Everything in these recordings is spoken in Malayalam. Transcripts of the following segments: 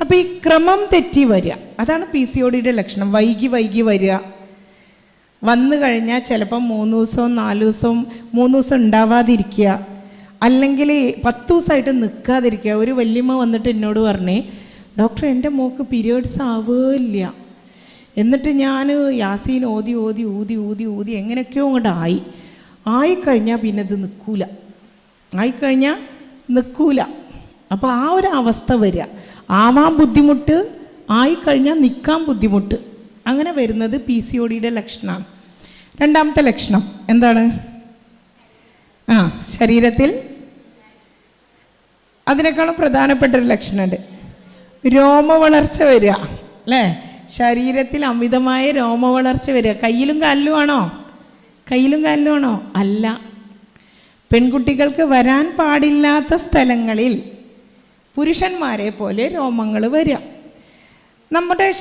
അപ്പോൾ ഈ ക്രമം തെറ്റി വരിക. അതാണ് പി സി ഒ ലക്ഷണം. വൈകി വൈകി വരിക. വന്നു കഴിഞ്ഞാൽ ചിലപ്പം മൂന്ന് ദിവസവും നാല് ദിവസവും മൂന്ന് ദിവസം ഉണ്ടാവാതിരിക്കുക. അല്ലെങ്കിൽ പത്ത് ദിവസമായിട്ട് നിൽക്കാതിരിക്കുക. ഒരു വല്യമ്മ വന്നിട്ട് എന്നോട് പറഞ്ഞേ ഡോക്ടർ എന്റെ മോക്ക് പീരിയഡ്സ് ആവില്ല എന്നിട്ട് ഞാൻ യാസീൻ ഓതി ഓതി ഊതി ഊതി ഊതി എങ്ങനെയൊക്കെയോ അങ്ങോട്ട് ആയി. ആയിക്കഴിഞ്ഞാൽ പിന്നെ ഇത് നിൽക്കൂല. ആയിക്കഴിഞ്ഞാൽ നിൽക്കൂല. അപ്പോൾ ആ ഒരു അവസ്ഥ വരിക. ആവാൻ ബുദ്ധിമുട്ട് ആയിക്കഴിഞ്ഞാൽ നിൽക്കാൻ ബുദ്ധിമുട്ട്. അങ്ങനെ വരുന്നത് പി സി ഒ ഡിയുടെ ലക്ഷണമാണ്. രണ്ടാമത്തെ ലക്ഷണം എന്താണ്? ആ ശരീരത്തിൽ അതിനേക്കാളും പ്രധാനപ്പെട്ട ഒരു ലക്ഷണമുണ്ട്. രോമവളർച്ച വരിക അല്ലേ? ശരീരത്തിൽ അമിതമായ രോമവളർച്ച വരിക. കയ്യിലും കാലിലും ആണോ? കയ്യിലും കാലിലും ആണോ? അല്ല. പെൺകുട്ടികൾക്ക് വരാൻ പാടില്ലാത്ത സ്ഥലങ്ങളിൽ പുരുഷന്മാരെ പോലെ രോമങ്ങൾ വരിക. നമ്മുടെ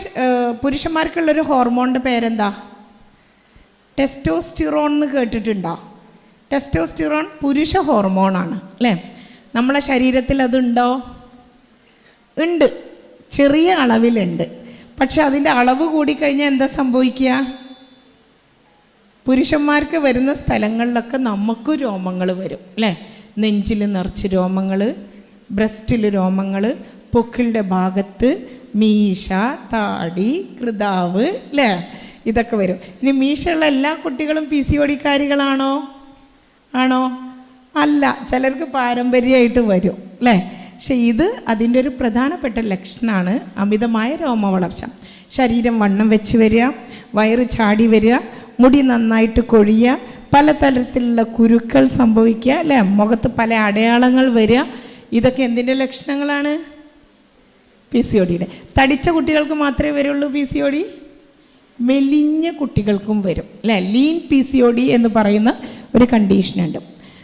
പുരുഷന്മാർക്കുള്ളൊരു ഹോർമോണിന്റെ പേരെന്താ? ടെസ്റ്റോസ്റ്റിറോൺ എന്ന് കേട്ടിട്ടുണ്ടോ? ടെസ്റ്റോസ്റ്റിറോൺ പുരുഷ ഹോർമോണാണ് അല്ലേ? നമ്മളെ ശരീരത്തിൽ അതുണ്ടോ? ഉണ്ട്. ചെറിയ അളവിലുണ്ട്. പക്ഷെ അതിന്റെ അളവ് കൂടിക്കഴിഞ്ഞാൽ എന്താ സംഭവിക്കുക? പുരുഷന്മാർക്ക് വരുന്ന സ്ഥലങ്ങളിലൊക്കെ നമുക്കും രോമങ്ങൾ വരും അല്ലേ? നെഞ്ചിൽ നിറച്ച് രോമങ്ങൾ ബ്രസ്റ്റിൽ രോമങ്ങൾ പൊക്കിളുടെ ഭാഗത്ത് മീശ താടി കൃതാവ് അല്ലേ ഇതൊക്കെ വരും. ഇനി മീശയുള്ള എല്ലാ കുട്ടികളും പി സി ഒടിക്കാരികളാണോ ആണോ? അല്ല ചിലർക്ക് പാരമ്പര്യമായിട്ട് വരും അല്ലേ പക്ഷെ ഇത് അതിന്റെ ഒരു പ്രധാനപ്പെട്ട ലക്ഷണമാണ് അമിതമായ രോമ വളർച്ച ശരീരം വണ്ണം വെച്ച് വരിക വയറ് ചാടി വരിക മുടി നന്നായിട്ട് കൊഴിയുക പലതരത്തിലുള്ള കുരുക്കൾ സംഭവിക്കുക അല്ലേ മുഖത്ത് പല അടയാളങ്ങൾ വരിക ഇതൊക്കെ എന്തിന്റെ ലക്ഷണങ്ങളാണ്? പി സി ഒ ഡിയുടെ തടിച്ച കുട്ടികൾക്ക് മാത്രമേ വരുള്ളൂ പി സി ഒ ഡി മെലിഞ്ഞ കുട്ടികൾക്കും വരും. അല്ലേ? Lean P C O D എന്ന് പറയുന്ന ഒരു കണ്ടീഷനുണ്ട്